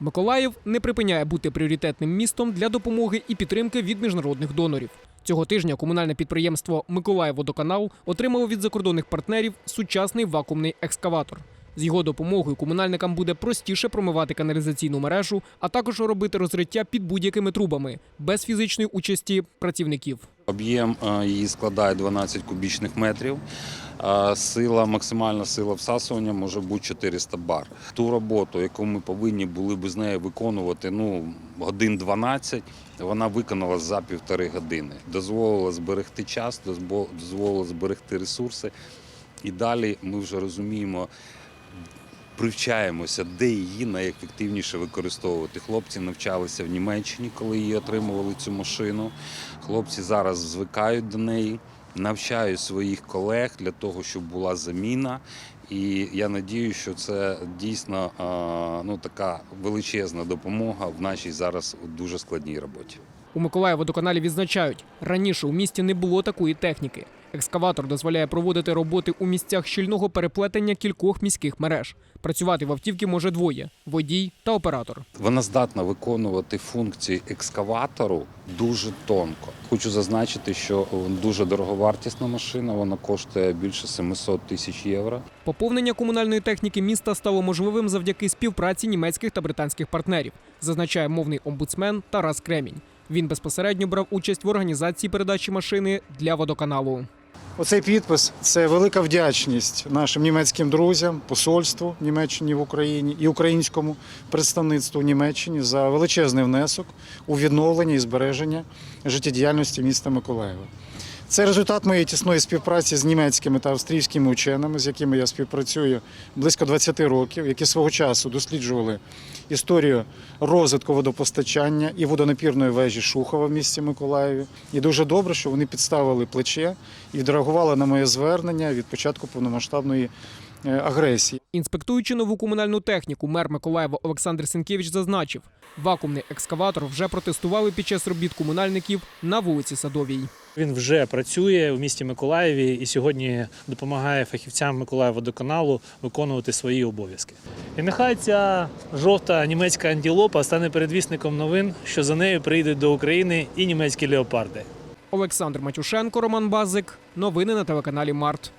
Миколаїв не припиняє бути пріоритетним містом для допомоги і підтримки від міжнародних донорів. Цього тижня комунальне підприємство Миколаївводоканал отримало від закордонних партнерів сучасний вакуумний екскаватор. З його допомогою комунальникам буде простіше промивати каналізаційну мережу, а також робити розриття під будь-якими трубами без фізичної участі працівників. Об'єм е, її складає 12 кубічних метрів. Е, Сила, максимальна сила всасування може бути 400 бар. Ту роботу, яку ми повинні були б з нею виконувати ну, годин 12, вона виконала за півтори години. Дозволила зберегти час, дозволила зберегти ресурси. І далі ми вже розуміємо, привчаємося, де її найефективніше використовувати. Хлопці навчалися в Німеччині, коли її отримували цю машину. Хлопці зараз звикають до неї, навчають своїх колег для того, щоб була заміна. І я надію, що це дійсно ну, така величезна допомога в нашій зараз дуже складній роботі. У Миколаївводоканалі відзначають, раніше у місті не було такої техніки. Екскаватор дозволяє проводити роботи у місцях щільного переплетення кількох міських мереж. Працювати в автівці може двоє водій та оператор. Вона здатна виконувати функції екскаватору дуже тонко. Хочу зазначити, що дуже дороговартісна машина, вона коштує більше 700 тисяч євро. Поповнення комунальної техніки міста стало можливим завдяки співпраці німецьких та британських партнерів, зазначає мовний омбудсмен Тарас Кремінь. Він безпосередньо брав участь в організації передачі машини для водоканалу. Оцей підпис це велика вдячність нашим німецьким друзям, посольству Німеччині в Україні і українському представництву Німеччині за величезний внесок у відновлення і збереження життєдіяльності міста Миколаєва. Це результат моєї тісної співпраці з німецькими та австрійськими ученими, з якими я співпрацюю близько 20 років, які свого часу досліджували історію розвитку водопостачання і водонапірної вежі Шухова в місті Миколаєві. І дуже добре, що вони підставили плече і відреагували на моє звернення від початку повномасштабної е, агресії. Інспектуючи нову комунальну техніку, мер Миколаєва Олександр Сінкевич зазначив, вакуумний екскаватор вже протестували під час робіт комунальників на вулиці Садовій. Він вже працює у місті Миколаєві і сьогодні допомагає фахівцям Миколаївводоканалу виконувати свої обов'язки. І нехай ця жовта німецька антилопа стане передвісником новин, що за нею прийдуть до України і німецькі леопарди. Олександр Матюшенко, Роман Базик. Новини на телеканалі Март.